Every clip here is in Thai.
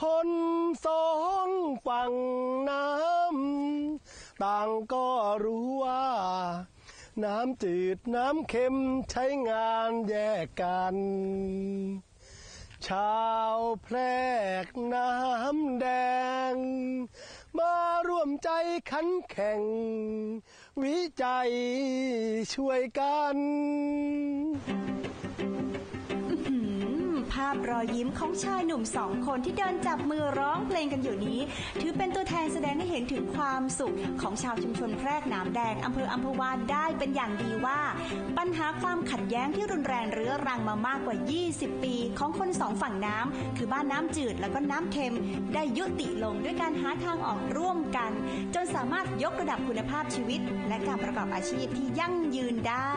คนสองฝั่งน้ำต่างก็รู้ว่า น้ำจืดน้ำเค็มใช้งานแยกกัน ชาวแพรกน้ำแดง มาร่วมใจขันแข่ง วิจัยช่วยกัน ภาพรอยยิ้มของชายหนุ่มสองคนที่เดินจับมือร้องเพลงกันอยู่นี้ ถือเป็นตัวแทนแสดงให้เห็นถึงความสุขของชาวชุมชนแพรกหนามแดงอำเภออัมพวาได้เป็นอย่างดีว่า ปัญหาความขัดแย้งที่รุนแรงเรื้อรังมามากกว่า 20 ปี ของคนสองฝั่งน้ำคือบ้านน้ำจืดแล้วก็น้ำเค็ม ได้ยุติลงด้วยการหาทางออกร่วมกัน จนสามารถยกระดับคุณภาพชีวิต และการประกอบอาชีพที่ยั่งยืนได้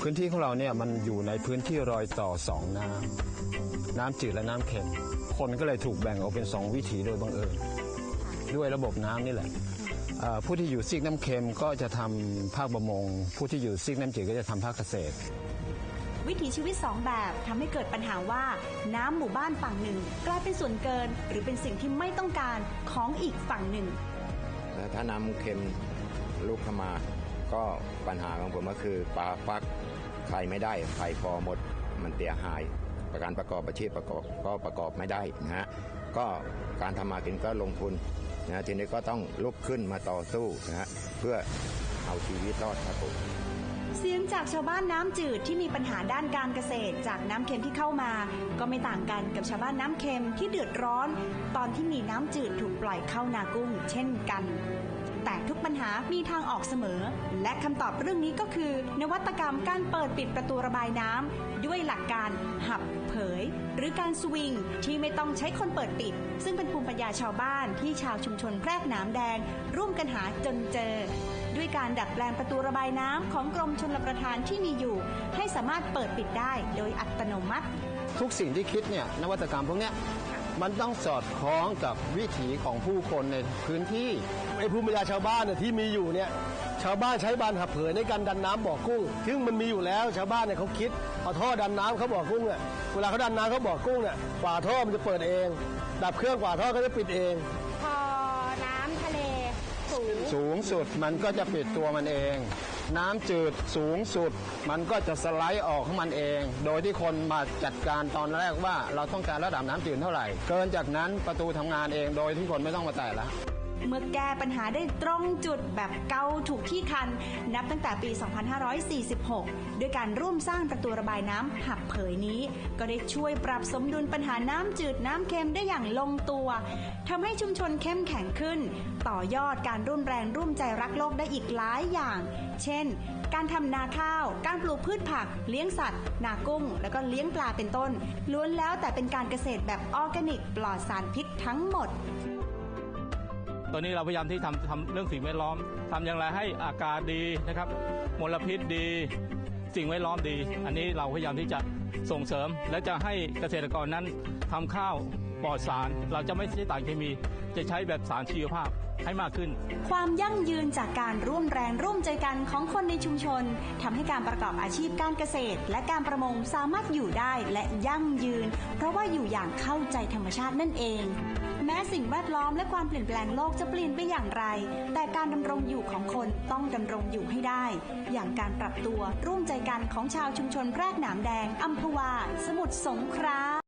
พื้นที่ของเราเนี่ยมันอยู่ในพื้นที่รอยต่อสองน้ำน้ำจืดและน้ำเค็ม คนก็เลยถูกแบ่งออกเป็นสองวิถีโดยบังเอิญด้วยระบบน้ำนี่แหละเอ่อผู้ที่อยู่ซีกน้ำเค็มก็จะทำภาคประมง ผู้ที่อยู่ซีกน้ำจืดก็จะทำภาคเกษตร วิถีชีวิตสองแบบทำให้เกิดปัญหาว่าน้ำหมู่บ้านฝั่งหนึ่ง กลายเป็นส่วนเกิน หรือเป็นสิ่งที่ไม่ต้องการของอีกฝั่งหนึ่งแล้วถ้าน้ำเค็มลุกเข้ามา ก็ปัญหาของผมก็คือปลาฟักไข่ไม่ได้ไข่พอหมดมันเสียหาย ประการประกอบอาชีพประกอบก็ประกอบไม่ได้นะฮะก็การทำมากินก็ลงทุนนะทีนี้ก็ต้องลุกขึ้นมาต่อสู้นะฮะเพื่อเอาชีวิตรอดครับผมเสียงจากชาวบ้านน้ำจืดที่มีปัญหาด้านการเกษตรจากน้ำเค็มที่เข้ามา ก็ไม่ต่างกันกับชาวบ้านน้ำเค็มที่เดือดร้อน ตอนที่มีน้ำจืดถูกปล่อยเข้านากุ้งเช่นกัน ทุกปัญหามีทางออกเสมอ และคำตอบเรื่องนี้ก็คือ นวัตกรรมการเปิดปิดประตูระบายน้ำด้วยหลักการหับเผย หรือการสวิงที่ไม่ต้องใช้คนเปิดปิด ซึ่งเป็นภูมิปัญญาชาวบ้านที่ชาวชุมชนแพรกน้ำแดง ร่วมกันหาจนเจอ ด้วยการดัดแปลงประตูระบายน้ำของกรมชลประทานที่มีอยู่ ให้สามารถเปิดปิดได้โดยอัตโนมัติ ทุกสิ่งที่คิดเนี่ยนวัตกรรมพวกเนี้ย มันต้องสอดคล้องกับวิถีของผู้คนในพื้นที่ไอ้ภูมิปัญญาชาวบ้านเนี่ยที่มีอยู่เนี่ยชาวบ้านใช้บานหับเผยในการดันน้ำบ่อกุ้ง ซึ่งมันมีอยู่แล้วชาวบ้านเนี่ยเขาคิดเอาท่อดันน้ำเขาบ่อกุ้งเนี่ยเวลาเขาดันน้ำเขาบ่อกุ้งเนี่ยฝาท่อมันจะเปิดเอง ดับเครื่องฝาท่อก็จะปิดเอง สูงสุดมันก็จะปิดตัวมันเอง น้ำจืดสูงสุด มันก็จะสไลด์ออกของมันเอง โดยที่คนมาจัดการตอนแรกว่าเราต้องการระดับน้ำจืดเท่าไหร่ เกินจากนั้นประตูทำงานเองโดยที่คนไม่ต้องมาแตะแล้ว เมื่อแก้ปัญหาได้ตรงจุดแบบเกาถูกที่คัน นับตั้งแต่ปี 2546 ด้วยการร่วมสร้างประตูระบายน้ำหับเผยนี้ ก็ได้ช่วยปรับสมดุลปัญหาน้ำจืดน้ำเค็มได้อย่างลงตัวทำให้ชุมชนเข้มแข็งขึ้น ต่อยอดการร่วมแรงร่วมใจรักโลกได้อีกหลายอย่าง เช่น การทำนาข้าว การปลูกพืชผัก เลี้ยงสัตว์ นากุ้ง แล้วก็เลี้ยงปลาเป็นต้น ล้วนแล้วแต่เป็นการเกษตรแบบออร์แกนิก ปลอดสารพิษทั้งหมด ตอนนี้เราพยายามที่ทำทำเรื่องสิ่งแวดล้อมทำอย่างไรให้อากาศดีนะครับมลพิษดี สิ่งแวดล้อมดี อันนี้เราพยายามที่จะส่งเสริม และจะให้เกษตรกรนั้นทำข้าวปลอดสาร เราจะไม่ใช้สารเคมี จะใช้แบบสารชีวภาพให้มากขึ้น ความยั่งยืนจากการร่วมแรงร่วมใจกันของคนในชุมชนทำให้การประกอบอาชีพการเกษตร และการประมงสามารถอยู่ได้และยั่งยืน เพราะว่าอยู่อย่างเข้าใจธรรมชาตินั่นเอง แม้สิ่งแวดล้อมและความเปลี่ยนแปลงโลกจะเปลี่ยนไปอย่างไร แต่การดำรงอยู่ของคนต้องดำรงอยู่ให้ได้ อย่างการปรับตัวร่วมใจกันของชาวชุมชนแพรกหนามแดงอัมพวา สมุทรสงคราม